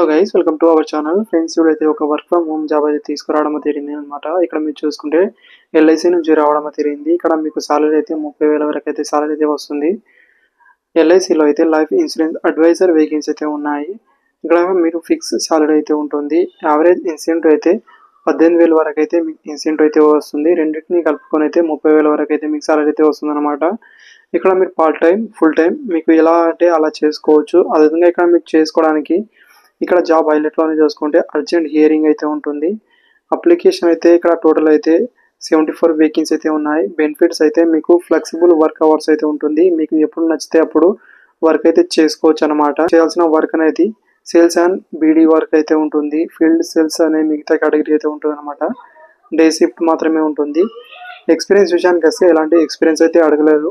Hello guys welcome to our channel friends అయితే ఒక work from home job అయితే తీసుకురావడం జరిగింది అనమాట ఇక్కడ మీరు చూసుకుంటే ఎల్ఐసి నుంచి రావడం జరిగింది. ఇక్కడ మీకు సాలరీ అయితే ముప్పై వేల వరకు అయితే సాలరీ అయితే వస్తుంది. ఎల్ఐసిలో అయితే లైఫ్ ఇన్సూరెన్స్ అడ్వైజర్ వేకెన్సీ అయితే ఉన్నాయి. ఇక్కడ మీరు ఫిక్స్ సాలరీ అయితే ఉంటుంది. యావరేజ్ ఇన్సిడెంట్ అయితే పద్దెనిమిది వేల వరకు అయితే మీకు ఇన్సెంట్ అయితే వస్తుంది. రెండింటిని కలుపుకొని అయితే ముప్పై వేల వరకు అయితే మీకు సాలరీ అయితే వస్తుంది అనమాట ఇక్కడ మీరు పార్ట్ టైం ఫుల్ టైం మీకు ఎలా అంటే అలా చేసుకోవచ్చు. అదేవిధంగా ఇక్కడ మీరు చేసుకోవడానికి ఇక్కడ జాబ్ హైలైట్లోనే చూసుకుంటే అర్జెంట్ హియరింగ్ అయితే ఉంటుంది. అప్లికేషన్ అయితే ఇక్కడ టోటల్ అయితే సెవెంటీ ఫోర్ వేకెన్సీ అయితే ఉన్నాయి. బెనిఫిట్స్ అయితే మీకు ఫ్లెక్సిబుల్ వర్క్ అవర్స్ అయితే ఉంటుంది. మీకు ఎప్పుడు నచ్చితే అప్పుడు వర్క్ అయితే చేసుకోవచ్చు అనమాట చేయాల్సిన వర్క్ అనేది సేల్స్ అండ్ బీడీ వర్క్ అయితే ఉంటుంది. ఫీల్డ్ సేల్స్ అనే మిగతా కేటగిరీ అయితే ఉంటుంది అనమాట డే షిఫ్ట్ మాత్రమే ఉంటుంది. ఎక్స్పీరియన్స్ విషయానికి వస్తే ఎలాంటి ఎక్స్పీరియన్స్ అయితే అడగలేదు.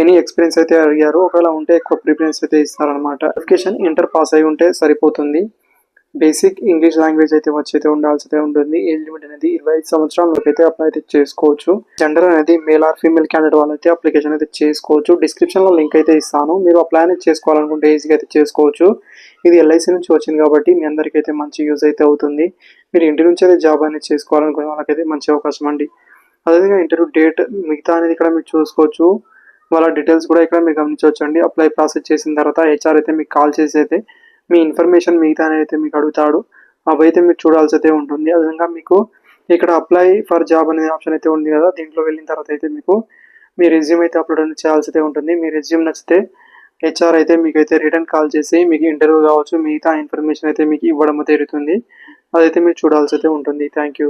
ఎనీ ఎక్స్పీరియన్స్ అయితే అడిగారు. ఒకవేళ ఉంటే ఎక్కువ ప్రిఫరెన్స్ అయితే ఇస్తారనమాట ఎడ్యుకేషన్ ఇంటర్ పాస్ అయి ఉంటే సరిపోతుంది. బేసిక్ ఇంగ్లీష్ లాంగ్వేజ్ అయితే వచ్చి అయితే ఉండాల్సి ఉంటుంది. ఏజ్ లిమిట్ అనేది ఇరవై ఐదు సంవత్సరాలలోకి అయితే అప్లై అయితే చేసుకోవచ్చు. జెండర్ అనేది మేల్ ఆర్ ఫీమేల్ క్యాండిడేట్ వాళ్ళైతే అప్లికేషన్ అయితే చేసుకోవచ్చు. డిస్క్రిప్షన్లో లింక్ అయితే ఇస్తాను. మీరు అప్లై అనేది చేసుకోవాలనుకుంటే ఈజీగా అయితే చేసుకోవచ్చు. ఇది ఎల్ఐసి నుంచి వచ్చింది కాబట్టి మీ అందరికీ అయితే మంచి యూజ్ అయితే అవుతుంది. మీరు ఇంటి నుంచి అయితే జాబ్ అనేది చేసుకోవాలనుకునే వాళ్ళకైతే మంచి అవకాశం అండి. అదేవిధంగా ఇంటర్వ్యూ డేట్ మిగతా అనేది ఇక్కడ మీరు చూసుకోవచ్చు. వాళ్ళ డీటెయిల్స్ కూడా ఇక్కడ మీరు గమనించవచ్చండి. అప్లై ప్రాసెస్ చేసిన తర్వాత హెచ్ఆర్ అయితే మీకు కాల్ చేసి అయితే మీ ఇన్ఫర్మేషన్ మిగతా అయితే మీకు అడుగుతాడు. అవి అయితే మీరు చూడాల్సి అయితే ఉంటుంది. అదేవిధంగా మీకు ఇక్కడ అప్లై ఫర్ జాబ్ అనే ఆప్షన్ అయితే ఉంది కదా. దీంట్లో వెళ్ళిన తర్వాత అయితే మీకు మీ రెజ్యూమ్ అయితే అప్లోడ్ చేయాల్సి అయితే ఉంటుంది. మీ రెజ్యూమ్ నచ్చితే హెచ్ఆర్ అయితే మీకు అయితే రిటర్న్ కాల్ చేసి మీకు ఇంటర్వ్యూ కావచ్చు. మిగతా ఇన్ఫర్మేషన్ అయితే మీకు ఇవ్వడం జరుగుతుంది. అదైతే మీరు చూడాల్సి అయితే ఉంటుంది. Thank you